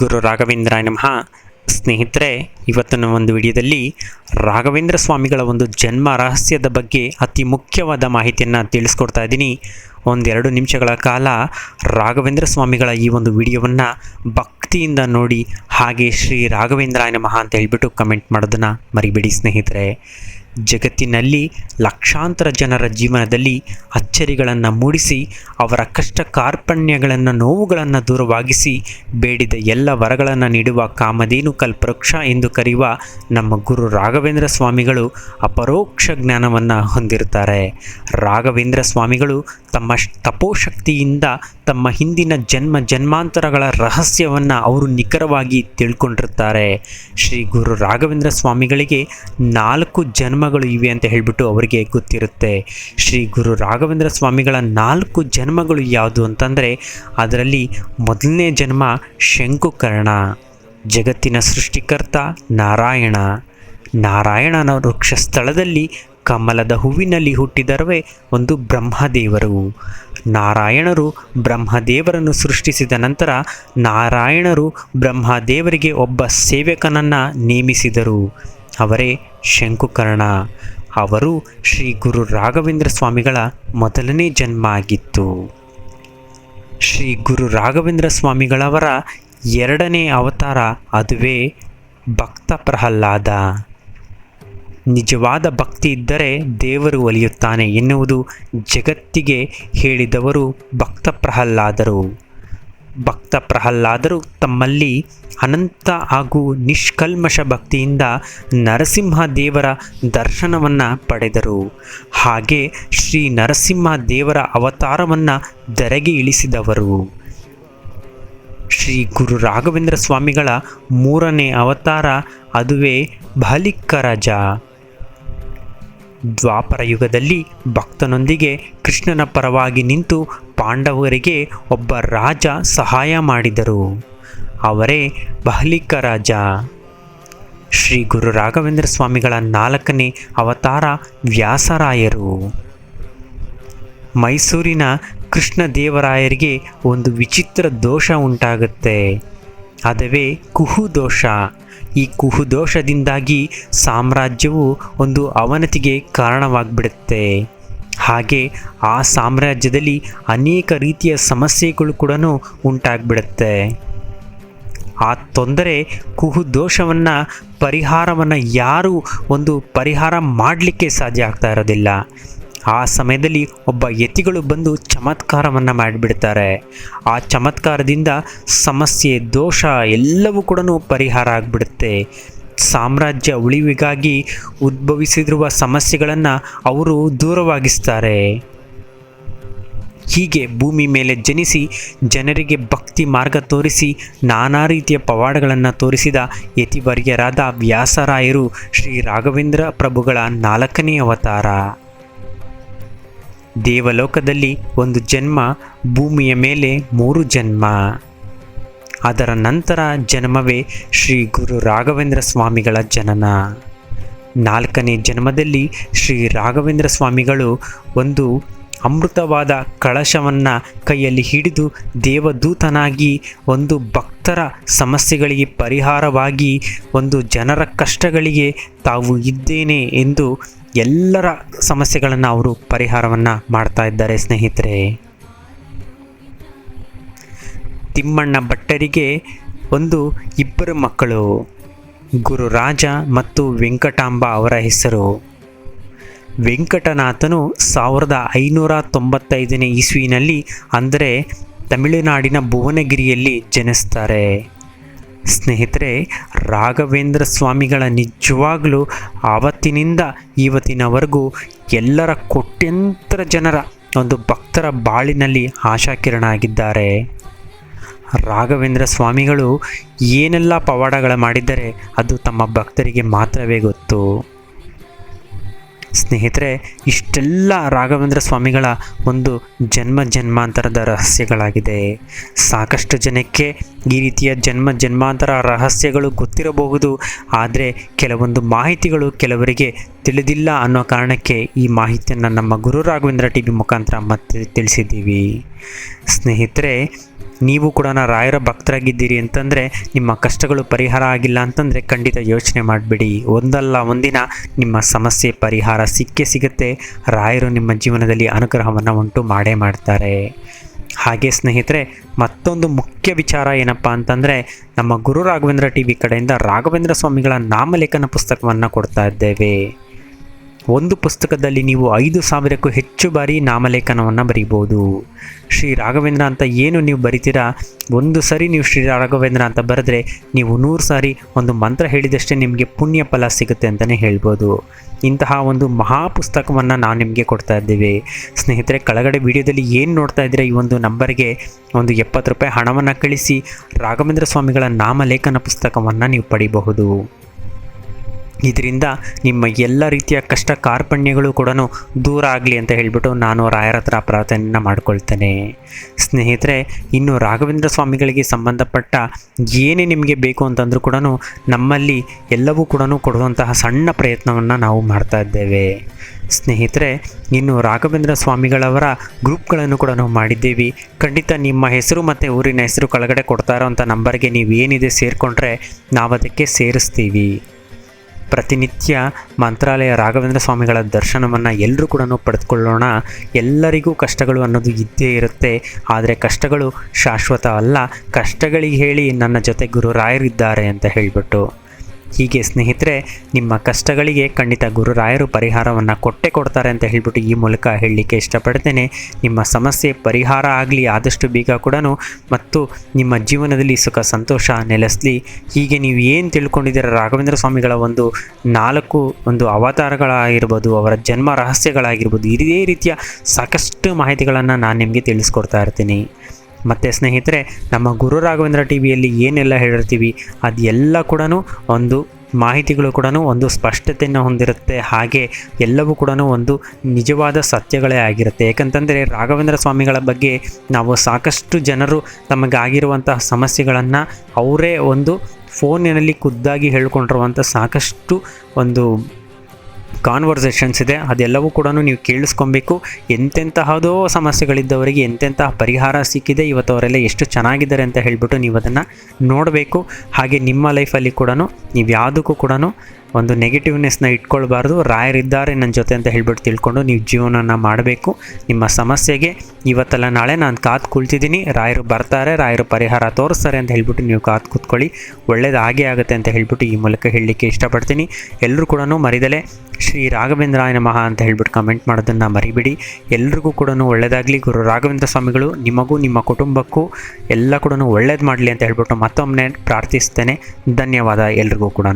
ಗುರು ರಾಘವೇಂದ್ರಾಯ ನಮಃ ಸ್ನೇಹಿತರೆ ಇವತ್ತಿನ ಒಂದು ವಿಡಿಯೋದಲ್ಲಿ ರಾಘವೇಂದ್ರ ಸ್ವಾಮಿಗಳ ಒಂದು ಜನ್ಮ ರಹಸ್ಯದ ಬಗ್ಗೆ ಅತಿ ಮುಖ್ಯವಾದ ಮಾಹಿತಿಯನ್ನು ತಿಳಿಸ್ಕೊಡ್ತಾ ಇದ್ದೀನಿ. ಒಂದೆರಡು ನಿಮಿಷಗಳ ಕಾಲ ರಾಘವೇಂದ್ರ ಸ್ವಾಮಿಗಳ ಈ ಒಂದು ವಿಡಿಯೋವನ್ನು ಭಕ್ತಿಯಿಂದ ನೋಡಿ ಹಾಗೆ ಶ್ರೀ ರಾಘವೇಂದ್ರಾಯ ನಮಃ ಅಂತ ಹೇಳಿಬಿಟ್ಟು ಕಮೆಂಟ್ ಮಾಡೋದನ್ನು ಮರಿಬೇಡಿ ಸ್ನೇಹಿತರೆ. ಜಗತ್ತಿನಲ್ಲಿ ಲಕ್ಷಾಂತರ ಜನರ ಜೀವನದಲ್ಲಿ ಅಚ್ಚರಿಗಳನ್ನು ಮೂಡಿಸಿ, ಅವರ ಕಷ್ಟ ಕಾರ್ಪಣ್ಯಗಳನ್ನು ನೋವುಗಳನ್ನು ದೂರವಾಗಿಸಿ, ಬೇಡಿದ ಎಲ್ಲ ವರಗಳನ್ನು ನೀಡುವ ಕಾಮಧೇನು ಕಲ್ಪವೃಕ್ಷ ಎಂದು ಕರೆಯುವ ನಮ್ಮ ಗುರು ರಾಘವೇಂದ್ರ ಸ್ವಾಮಿಗಳು ಅಪರೋಕ್ಷ ಜ್ಞಾನವನ್ನು ಹೊಂದಿರುತ್ತಾರೆ. ರಾಘವೇಂದ್ರ ಸ್ವಾಮಿಗಳು ತಮ್ಮ ತಪೋಶಕ್ತಿಯಿಂದ ತಮ್ಮ ಹಿಂದಿನ ಜನ್ಮ ಜನ್ಮಾಂತರಗಳ ರಹಸ್ಯವನ್ನು ಅವರು ನಿಖರವಾಗಿ ತಿಳ್ಕೊಂಡಿರ್ತಾರೆ. ಶ್ರೀ ಗುರು ರಾಘವೇಂದ್ರ ಸ್ವಾಮಿಗಳಿಗೆ ನಾಲ್ಕು ಜನ್ಮಗಳು ಇವೆ ಅಂತ ಹೇಳಿಬಿಟ್ಟು ಅವರಿಗೆ ಗೊತ್ತಿರುತ್ತೆ. ಶ್ರೀ ಗುರು ರಾಘವೇಂದ್ರ ಸ್ವಾಮಿಗಳ ನಾಲ್ಕು ಜನ್ಮಗಳು ಯಾವುದು ಅಂತಂದರೆ ಅದರಲ್ಲಿ ಮೊದಲನೇ ಜನ್ಮ ಶಂಕುಕರ್ಣ, ಜಗತ್ತಿನ ಸೃಷ್ಟಿಕರ್ತ ನಾರಾಯಣ. ನಾರಾಯಣನ ವೃಕ್ಷ ಸ್ಥಳದಲ್ಲಿ ಕಮಲದ ಹೂವಿನಲ್ಲಿ ಹುಟ್ಟಿದರವೇ ಒಂದು ಬ್ರಹ್ಮದೇವರು. ನಾರಾಯಣರು ಬ್ರಹ್ಮದೇವರನ್ನು ಸೃಷ್ಟಿಸಿದ ನಂತರ ನಾರಾಯಣರು ಬ್ರಹ್ಮದೇವರಿಗೆ ಒಬ್ಬ ಸೇವಕನನ್ನು ನೇಮಿಸಿದರು. ಅವರೇ ಶಂಕುಕರ್ಣ. ಅವರು ಶ್ರೀ ಗುರು ರಾಘವೇಂದ್ರ ಸ್ವಾಮಿಗಳ ಮೊದಲನೇ ಜನ್ಮ ಆಗಿತ್ತು. ಶ್ರೀ ಗುರು ರಾಘವೇಂದ್ರ ಸ್ವಾಮಿಗಳವರ ಎರಡನೇ ಅವತಾರ ಅದುವೇ ಭಕ್ತ ಪ್ರಹ್ಲಾದ. ನಿಜವಾದ ಭಕ್ತಿ ಇದ್ದರೆ ದೇವರು ಒಲಿಯುತ್ತಾನೆ ಎನ್ನುವುದು ಜಗತ್ತಿಗೆ ಹೇಳಿದವರು ಭಕ್ತ ಪ್ರಹ್ಲಾದರು ಭಕ್ತ ಪ್ರಹ್ಲಾದರು ತಮ್ಮಲ್ಲಿ ಅನಂತ ಹಾಗೂ ನಿಷ್ಕಲ್ಮಶ ಭಕ್ತಿಯಿಂದ ನರಸಿಂಹ ದೇವರ ದರ್ಶನವನ್ನು ಪಡೆದರು. ಹಾಗೆ ಶ್ರೀ ನರಸಿಂಹ ದೇವರ ಅವತಾರವನ್ನು ಧರೆಗೆ ಇಳಿಸಿದವರು. ಶ್ರೀ ಗುರು ರಾಘವೇಂದ್ರ ಸ್ವಾಮಿಗಳ ಮೂರನೇ ಅವತಾರ ಅದುವೇ ಬಲಿಕರಜ ದ್ವಾಪರ ಯುಗದಲ್ಲಿ ಭಕ್ತನೊಂದಿಗೆ ಕೃಷ್ಣನ ಪರವಾಗಿ ನಿಂತು ಪಾಂಡವರಿಗೆ ಒಬ್ಬ ರಾಜ ಸಹಾಯ ಮಾಡಿದರು. ಅವರೇ ಬಹಲಿಕ ರಾಜ. ಶ್ರೀ ಗುರು ರಾಘವೇಂದ್ರ ಸ್ವಾಮಿಗಳ ನಾಲ್ಕನೇ ಅವತಾರ ವ್ಯಾಸರಾಯರು. ಮೈಸೂರಿನ ಕೃಷ್ಣ ದೇವರಾಯರಿಗೆ ಒಂದು ವಿಚಿತ್ರ ದೋಷ ಉಂಟಾಗುತ್ತೆ. ಅದವೇ ಕುಹು ದೋಷ. ಈ ಕುಹು ದೋಷದಿಂದಾಗಿ ಸಾಮ್ರಾಜ್ಯವು ಒಂದು ಅವನತಿಗೆ ಕಾರಣವಾಗಿಬಿಡುತ್ತೆ. ಹಾಗೆ ಆ ಸಾಮ್ರಾಜ್ಯದಲ್ಲಿ ಅನೇಕ ರೀತಿಯ ಸಮಸ್ಯೆಗಳು ಕೂಡ ಉಂಟಾಗ್ಬಿಡುತ್ತೆ. ಆ ತೊಂದರೆ ಕುಹು ದೋಷವನ್ನು ಪರಿಹಾರವನ್ನು ಯಾರು ಒಂದು ಪರಿಹಾರ ಮಾಡಲಿಕ್ಕೆ ಸಾಧ್ಯ ಆಗ್ತಾ ಇರೋದಿಲ್ಲ. ಆ ಸಮಯದಲ್ಲಿ ಒಬ್ಬ ಯತಿಗಳು ಬಂದು ಚಮತ್ಕಾರವನ್ನು ಮಾಡಿಬಿಡ್ತಾರೆ. ಆ ಚಮತ್ಕಾರದಿಂದ ಸಮಸ್ಯೆ, ದೋಷ ಎಲ್ಲವೂ ಕೂಡ ಪರಿಹಾರ ಆಗಿಬಿಡುತ್ತೆ. ಸಾಮ್ರಾಜ್ಯ ಉಳಿವಿಗಾಗಿ ಉದ್ಭವಿಸಿರುವ ಸಮಸ್ಯೆಗಳನ್ನು ಅವರು ದೂರವಾಗಿಸ್ತಾರೆ. ಹೀಗೆ ಭೂಮಿ ಮೇಲೆ ಜನಿಸಿ ಜನರಿಗೆ ಭಕ್ತಿ ಮಾರ್ಗ ತೋರಿಸಿ ನಾನಾ ರೀತಿಯ ಪವಾಡಗಳನ್ನು ತೋರಿಸಿದ ಯತಿವರ್ಯರಾದ ವ್ಯಾಸರಾಯರು ಶ್ರೀ ರಾಘವೇಂದ್ರ ಪ್ರಭುಗಳ ನಾಲ್ಕನೇ ಅವತಾರ. ದೇವಲೋಕದಲ್ಲಿ ಒಂದು ಜನ್ಮ, ಭೂಮಿಯ ಮೇಲೆ ಮೂರು ಜನ್ಮ. ಅದರ ನಂತರ ಜನ್ಮವೇ ಶ್ರೀ ಗುರು ರಾಘವೇಂದ್ರ ಸ್ವಾಮಿಗಳ ಜನನ. ನಾಲ್ಕನೇ ಜನ್ಮದಲ್ಲಿ ಶ್ರೀ ರಾಘವೇಂದ್ರ ಸ್ವಾಮಿಗಳು ಒಂದು ಅಮೃತವಾದ ಕಳಶವನ್ನು ಕೈಯಲ್ಲಿ ಹಿಡಿದು ದೇವದೂತನಾಗಿ ಒಂದು ಭಕ್ತರ ಸಮಸ್ಯೆಗಳಿಗೆ ಪರಿಹಾರವಾಗಿ ಒಂದು ಜನರ ಕಷ್ಟಗಳಿಗೆ ತಾವು ಇದ್ದೇನೆ ಎಂದು ಎಲ್ಲರ ಸಮಸ್ಯೆಗಳನ್ನು ಅವರು ಪರಿಹಾರವನ್ನು ಮಾಡ್ತಾ ಇದ್ದಾರೆ ಸ್ನೇಹಿತರೆ. ತಿಮ್ಮಣ್ಣ ಭಟ್ಟರಿಗೆ ಒಂದು ಇಬ್ಬರು ಮಕ್ಕಳು ಗುರುರಾಜ ಮತ್ತು ವೆಂಕಟಾಂಬ ಅವರ ಹೆಸರು. ವೆಂಕಟನಾಥನು ಸಾವಿರದ ಐನೂರ ತೊಂಬತ್ತೈದನೇ ಇಸ್ವಿನಲ್ಲಿ ಅಂದರೆ ತಮಿಳುನಾಡಿನ ಭುವನಗಿರಿಯಲ್ಲಿ ಜನಿಸ್ತಾರೆ. ಸ್ನೇಹಿತರೆ, ರಾಘವೇಂದ್ರ ಸ್ವಾಮಿಗಳ ನಿಜವಾಗಲೂ ಆವತ್ತಿನಿಂದ ಇವತ್ತಿನವರೆಗೂ ಎಲ್ಲರ ಕೋಟ್ಯಂತರ ಜನರ ಒಂದು ಭಕ್ತರ ಬಾಳಿನಲ್ಲಿ ಆಶಾಕಿರಣ ಆಗಿದ್ದಾರೆ ರಾಘವೇಂದ್ರ ಸ್ವಾಮಿಗಳು ಏನೆಲ್ಲ ಪವಾಡಗಳ ಮಾಡಿದ್ದರೆ ಅದು ತಮ್ಮ ಭಕ್ತರಿಗೆ ಮಾತ್ರವೇ ಗೊತ್ತು. ಸ್ನೇಹಿತರೆ, ಇಷ್ಟೆಲ್ಲ ರಾಘವೇಂದ್ರ ಸ್ವಾಮಿಗಳ ಒಂದು ಜನ್ಮ ಜನ್ಮಾಂತರದ ರಹಸ್ಯಗಳಾಗಿದೆ. ಸಾಕಷ್ಟು ಜನಕ್ಕೆ ಈ ರೀತಿಯ ಜನ್ಮ ಜನ್ಮಾಂತರ ರಹಸ್ಯಗಳು ಗೊತ್ತಿರಬಹುದು. ಆದರೆ ಕೆಲವೊಂದು ಮಾಹಿತಿಗಳು ಕೆಲವರಿಗೆ ತಿಳಿದಿಲ್ಲ ಅನ್ನೋ ಕಾರಣಕ್ಕೆ ಈ ಮಾಹಿತಿಯನ್ನು ನಮ್ಮ ಗುರು ರಾಘವೇಂದ್ರ ಟಿ ವಿ ಮುಖಾಂತರ ಮತ್ತೆ ತಿಳಿಸಿದ್ದೀವಿ. ಸ್ನೇಹಿತರೆ ನೀವು ಕೂಡ ರಾಯರ ಭಕ್ತರಾಗಿದ್ದೀರಿ ಅಂತಂದರೆ ನಿಮ್ಮ ಕಷ್ಟಗಳು ಪರಿಹಾರ ಆಗಿಲ್ಲ ಅಂತಂದರೆ ಖಂಡಿತ ಯೋಚನೆ ಮಾಡಿಬಿಡಿ. ಒಂದಲ್ಲ ಒಂದಿನ ನಿಮ್ಮ ಸಮಸ್ಯೆ ಪರಿಹಾರ ಸಿಕ್ಕೇ ಸಿಗುತ್ತೆ. ರಾಯರು ನಿಮ್ಮ ಜೀವನದಲ್ಲಿ ಅನುಗ್ರಹವನ್ನು ಉಂಟು ಮಾಡೇ ಮಾಡ್ತಾರೆ. ಹಾಗೆ ಸ್ನೇಹಿತರೆ, ಮತ್ತೊಂದು ಮುಖ್ಯ ವಿಚಾರ ಏನಪ್ಪ ಅಂತಂದರೆ, ನಮ್ಮ ಗುರು ರಾಘವೇಂದ್ರ ಟಿ ವಿ ಕಡೆಯಿಂದ ರಾಘವೇಂದ್ರ ಸ್ವಾಮಿಗಳ ನಾಮಲೇಖನ ಪುಸ್ತಕವನ್ನು ಕೊಡ್ತಾ ಇದ್ದೇವೆ. ಒಂದು ಪುಸ್ತಕದಲ್ಲಿ ನೀವು ಐದು ಸಾವಿರಕ್ಕೂ ಹೆಚ್ಚು ಬಾರಿ ನಾಮಲೇಖನವನ್ನು ಬರೀಬೋದು. ಶ್ರೀ ರಾಘವೇಂದ್ರ ಅಂತ ಏನು ನೀವು ಬರಿತೀರಾ? ಒಂದು ಸರಿ ನೀವು ಶ್ರೀ ರಾಘವೇಂದ್ರ ಅಂತ ಬರೆದ್ರೆ ನೀವು ನೂರು ಸಾರಿ ಒಂದು ಮಂತ್ರ ಹೇಳಿದಷ್ಟೇ ನಿಮಗೆ ಪುಣ್ಯ ಫಲ ಸಿಗುತ್ತೆ ಅಂತಲೇ ಹೇಳ್ಬೋದು. ಇಂತಹ ಒಂದು ಮಹಾ ಪುಸ್ತಕವನ್ನು ನಾವು ನಿಮಗೆ ಕೊಡ್ತಾ ಇದ್ದೀವಿ. ಸ್ನೇಹಿತರೆ, ಕೆಳಗಡೆ ವಿಡಿಯೋದಲ್ಲಿ ಏನು ನೋಡ್ತಾ ಇದ್ದೀರಾ ಈ ಒಂದು ನಂಬರ್ಗೆ ಒಂದು ಎಪ್ಪತ್ತು ರೂಪಾಯಿ ಹಣವನ್ನು ಕಳಿಸಿ ರಾಘವೇಂದ್ರ ಸ್ವಾಮಿಗಳ ನಾಮಲೇಖನ ಪುಸ್ತಕವನ್ನು ನೀವು ಪಡಿಬಹುದು. ಇದರಿಂದ ನಿಮ್ಮ ಎಲ್ಲ ರೀತಿಯ ಕಷ್ಟ ಕಾರ್ಪಣ್ಯಗಳು ಕೂಡ ದೂರ ಆಗಲಿ ಅಂತ ಹೇಳಿಬಿಟ್ಟು ನಾನು ರಾಯರ ಹತ್ರ ಪ್ರಾರ್ಥನೆಯನ್ನು ಮಾಡ್ಕೊಳ್ತೇನೆ. ಸ್ನೇಹಿತರೆ, ಇನ್ನು ರಾಘವೇಂದ್ರ ಸ್ವಾಮಿಗಳಿಗೆ ಸಂಬಂಧಪಟ್ಟ ಏನೇ ನಿಮಗೆ ಬೇಕು ಅಂತಂದರೂ ಕೂಡ ನಮ್ಮಲ್ಲಿ ಎಲ್ಲವೂ ಕೂಡ ಕೊಡುವಂತಹ ಸಣ್ಣ ಪ್ರಯತ್ನವನ್ನು ನಾವು ಮಾಡ್ತಾ ಇದ್ದೇವೆ. ಸ್ನೇಹಿತರೆ, ಇನ್ನು ರಾಘವೇಂದ್ರ ಸ್ವಾಮಿಗಳವರ ಗ್ರೂಪ್ಗಳನ್ನು ಕೂಡ ನಾವು ಮಾಡಿದ್ದೀವಿ. ಖಂಡಿತ ನಿಮ್ಮ ಹೆಸರು ಮತ್ತು ಊರಿನ ಹೆಸರು ಕೆಳಗಡೆ ಕೊಡ್ತಾ ಇರೋವಂಥ ನಂಬರ್ಗೆ ನೀವು ಏನಿದೆ ಸೇರಿಕೊಂಡ್ರೆ ನಾವು ಅದಕ್ಕೆ ಸೇರಿಸ್ತೀವಿ. ಪ್ರತಿನಿತ್ಯ ಮಂತ್ರಾಲಯ ರಾಘವೇಂದ್ರ ಸ್ವಾಮಿಗಳ ದರ್ಶನವನ್ನು ಎಲ್ಲರೂ ಕೂಡ ಪಡೆದುಕೊಳ್ಳೋಣ. ಎಲ್ಲರಿಗೂ ಕಷ್ಟಗಳು ಅನ್ನೋದು ಇದ್ದೇ ಇರುತ್ತೆ. ಆದರೆ ಕಷ್ಟಗಳು ಶಾಶ್ವತ ಅಲ್ಲ. ಕಷ್ಟಗಳಿಗೆ ಹೇಳಿ ನನ್ನ ಜೊತೆ ಗುರು ರಾಯರಿದ್ದಾರೆ ಅಂತ ಹೇಳಿಬಿಟ್ಟು. ಹೀಗೆ ಸ್ನೇಹಿತರೆ, ನಿಮ್ಮ ಕಷ್ಟಗಳಿಗೆ ಖಂಡಿತ ಗುರುರಾಯರು ಪರಿಹಾರವನ್ನು ಕೊಟ್ಟೆ ಕೊಡ್ತಾರೆ ಅಂತ ಹೇಳ್ಬಿಟ್ಟು ಈ ಮೂಲಕ ಹೇಳಲಿಕ್ಕೆ ಇಷ್ಟಪಡ್ತೇನೆ. ನಿಮ್ಮ ಸಮಸ್ಯೆ ಪರಿಹಾರ ಆಗಲಿ, ಆದಷ್ಟು ಬೇಗ ಕೂಡ ಮತ್ತು ನಿಮ್ಮ ಜೀವನದಲ್ಲಿ ಸುಖ, ಸಂತೋಷ ನೆಲೆಸಲಿ. ಹೀಗೆ ನೀವು ಏನು ತಿಳ್ಕೊಂಡಿದ್ದೀರ ರಾಘವೇಂದ್ರ ಸ್ವಾಮಿಗಳ ಒಂದು ನಾಲ್ಕು ಒಂದು ಅವತಾರಗಳಾಗಿರ್ಬೋದು, ಅವರ ಜನ್ಮ ರಹಸ್ಯಗಳಾಗಿರ್ಬೋದು, ಇದೇ ರೀತಿಯ ಸಾಕಷ್ಟು ಮಾಹಿತಿಗಳನ್ನು ನಾನು ನಿಮಗೆ ತಿಳಿಸ್ಕೊಡ್ತಾ ಇರ್ತೀನಿ. ಮತ್ತು ಸ್ನೇಹಿತರೆ, ನಮ್ಮ ಗುರು ರಾಘವೇಂದ್ರ ಟಿ ವಿಯಲ್ಲಿ ಏನೆಲ್ಲ ಹೇಳಿರ್ತೀವಿ, ಅದೆಲ್ಲ ಕೂಡ ಒಂದು ಮಾಹಿತಿಗಳು ಕೂಡ ಒಂದು ಸ್ಪಷ್ಟತೆಯನ್ನು ಹೊಂದಿರುತ್ತೆ. ಹಾಗೆ ಎಲ್ಲವೂ ಕೂಡ ಒಂದು ನಿಜವಾದ ಸತ್ಯಗಳೇ ಆಗಿರುತ್ತೆ. ಯಾಕಂತಂದರೆ ರಾಘವೇಂದ್ರ ಸ್ವಾಮಿಗಳ ಬಗ್ಗೆ ನಾವು ಸಾಕಷ್ಟು ಜನರು ತಮಗಾಗಿರುವಂತಹ ಸಮಸ್ಯೆಗಳನ್ನು ಅವರೇ ಒಂದು ಫೋನಿನಲ್ಲಿ ಖುದ್ದಾಗಿ ಹೇಳ್ಕೊಂಡಿರುವಂಥ ಸಾಕಷ್ಟು ಒಂದು ಕಾನ್ವರ್ಸೇಷನ್ಸ್ ಇದೆ, ಅದೆಲ್ಲವೂ ಕೂಡ ನೀವು ಕೇಳಿಸ್ಕೊಬೇಕು. ಎಂತೆಂತಹದೋ ಸಮಸ್ಯೆಗಳಿದ್ದವರಿಗೆ ಎಂತೆಂತಹ ಪರಿಹಾರ ಸಿಕ್ಕಿದೆ ಇವತ್ತು ಅವರೆಲ್ಲ ಎಷ್ಟು ಚೆನ್ನಾಗಿದ್ದಾರೆ ಅಂತ ಹೇಳಿಬಿಟ್ಟು ನೀವು ಅದನ್ನು ನೋಡಬೇಕು. ಹಾಗೆ ನಿಮ್ಮ ಲೈಫಲ್ಲಿ ಕೂಡ ನೀವು ಯಾವುದಕ್ಕೂ ಕೂಡ ಒಂದು ನೆಗೆಟಿವ್ನೆಸ್ನ ಇಟ್ಕೊಳ್ಬಾರ್ದು. ರಾಯರಿದ್ದಾರೆ ನನ್ನ ಜೊತೆ ಅಂತ ಹೇಳ್ಬಿಟ್ಟು ತಿಳ್ಕೊಂಡು ನೀವು ಜೀವನನ ಮಾಡಬೇಕು. ನಿಮ್ಮ ಸಮಸ್ಯೆಗೆ ಇವತ್ತಲ್ಲ, ನಾಳೆ ನಾನು ಕಾದು ಕುಳ್ತಿದ್ದೀನಿ. ರಾಯರು ಬರ್ತಾರೆ, ರಾಯರು ಪರಿಹಾರ ತೋರಿಸ್ತಾರೆ ಅಂತ ಹೇಳ್ಬಿಟ್ಟು ನೀವು ಕಾದು ಕೂತ್ಕೊಳ್ಳಿ. ಒಳ್ಳೇದು ಹಾಗೆ ಆಗುತ್ತೆ ಅಂತ ಹೇಳ್ಬಿಟ್ಟು ಈ ಮೂಲಕ ಹೇಳಲಿಕ್ಕೆ ಇಷ್ಟಪಡ್ತೀನಿ. ಎಲ್ಲರೂ ಕೂಡ ಮರಿದಲೆ ಶ್ರೀ ರಾಘವೇಂದ್ರಾಯ ನಮಃ ಅಂತ ಹೇಳ್ಬಿಟ್ಟು ಕಮೆಂಟ್ ಮಾಡೋದನ್ನು ಮರಿಬೇಡಿ. ಎಲ್ರಿಗೂ ಕೂಡ ಒಳ್ಳೆಯದಾಗಲಿ ಗುರು ರಾಘವೇಂದ್ರ ಸ್ವಾಮಿಗಳು, ನಿಮಗೂ, ನಿಮ್ಮ ಕುಟುಂಬಕ್ಕೂ ಎಲ್ಲ ಕೂಡ ಒಳ್ಳೇದು ಮಾಡಲಿ ಅಂತ ಹೇಳ್ಬಿಟ್ಟು ಮತ್ತೊಮ್ಮೆ ಪ್ರಾರ್ಥಿಸ್ತೇನೆ. ಧನ್ಯವಾದ ಎಲ್ರಿಗೂ ಕೂಡ